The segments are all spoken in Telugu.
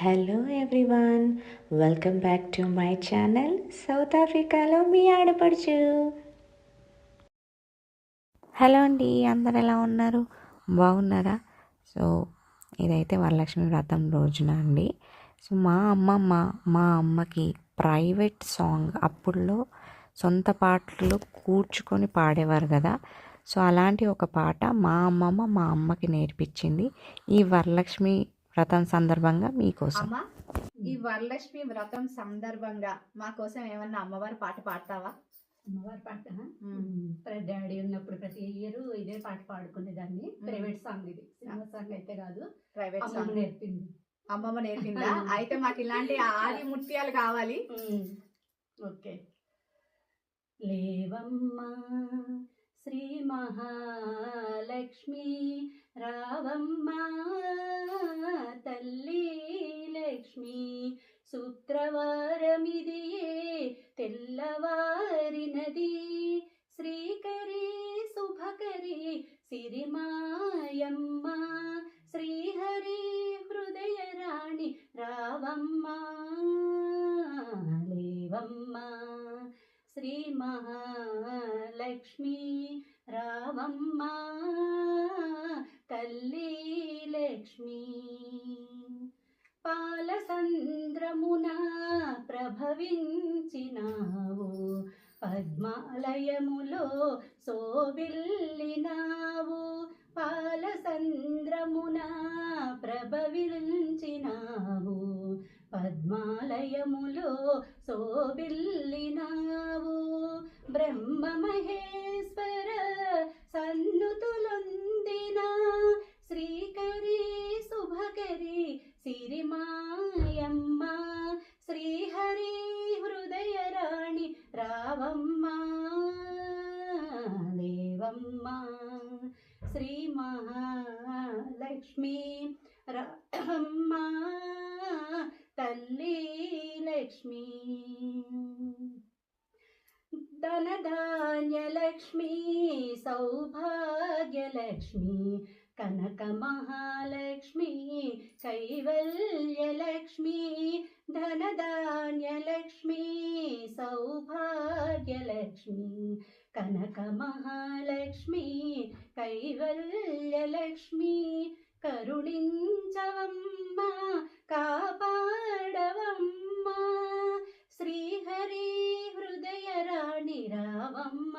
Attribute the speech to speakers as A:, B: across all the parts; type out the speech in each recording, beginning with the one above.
A: Hello everyone welcome back to my channel south ఆఫ్రికాలో మీ ఆడపడుచు హలో అండి అందరు ఎలా ఉన్నారు? బాగున్నారా? సో ఇదైతే వరలక్ష్మి వ్రతం రోజున అండి. సో మా అమ్మమ్మ మా అమ్మకి ప్రైవేట్ సాంగ్ అప్పుల్లో సొంత పాటలు కూర్చుకొని పాడేవారు కదా. సో అలాంటి ఒక పాట మా అమ్మమ్మ మా అమ్మకి నేర్పించింది. ఈ వరలక్ష్మి వ్రతం సందర్భంగా మీకోసం.
B: అమ్మ ఈ వరలక్ష్మి వ్రతం సందర్భంగా మా కోసం ఏమన్నా అమ్మవారి పాట పాడతావా?
C: అమ్మవారి పాట? డాడీ ఉన్నప్పుడు ప్రతి ఇయర్ ఇదే పాట పాడుకునేదాన్ని ప్రైవేట్ సాంగ్ ఇది. సినిమా సాంగ్ అయితే కాదు.
B: Private song.
C: నేర్పింది.
B: అమ్మమ్మ నేర్పిందా? అయితే మాకు ఇలాంటి ఆది ముత్యాలు కావాలి.
C: ఓకే. లేవమ్మా శ్రీ మహాలక్ష్మి రావమ్మా తెల్లవారినది శ్రీకరి శుభకరి సిరిమాయమ్మ శ్రీహరి హృదయ రాణి రావమ్మా లేవమ్మా శ్రీ మహాలక్ష్మి రావమ్మ తల్లి లక్ష్మి. పాలసంద్రమునా ప్రభవించినావు. పద్మాలయములో సోబిల్లినావు పాలసంద్రమున ప్రభవించినావు పద్మాలయములో శోభిల్లినావు. బ్రహ్మ మహేశ్వర దేవమ్మ శ్రీ మహాలక్ష్మి రమ్మ తల్లి లక్ష్మి. ధనధాన్యలక్ష్మి సౌభాగ్యలక్ష్మి కనక మహాలక్ష్మి కైవల్యలక్ష్మి. ధనధాన్యలక్ష్మి సౌభాగ్యలక్ష్మి. కనక మహాలక్ష్మి కైవల్యలక్ష్మి కరుణించవమ్మ కాపాడవమ్మ శ్రీహరి హృదయ రాణి రావమ్మ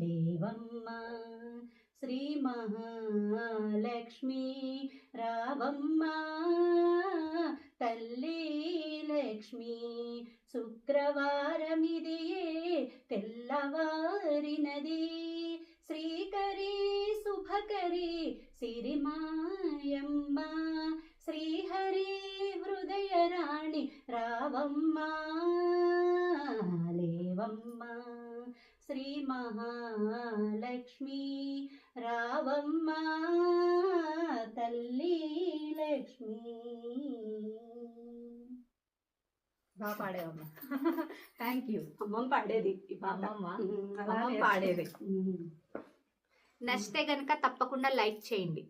C: లేవమ్మ శ్రీ మహాలక్ష్మి రావమ్మ తల్లి లక్ష్మి శుక్రవారం తెల్లవారినది. శ్రీకరి శుభకరి సిరిమాయమ్మ. శ్రీహరి హృదయ రాణి రావమ్మా శ్రీ మహాలక్ష్మి రావమ్మ. తల్లి లక్ష్మి.
B: బాగా పాడేవమ్మ. థ్యాంక్ యూ
C: అమ్మమ్మ పాడేది ఈ
B: అమ్మమ్మ. పాడేది. నచ్చితే గనుక తప్పకుండా లైక్ చేయండి.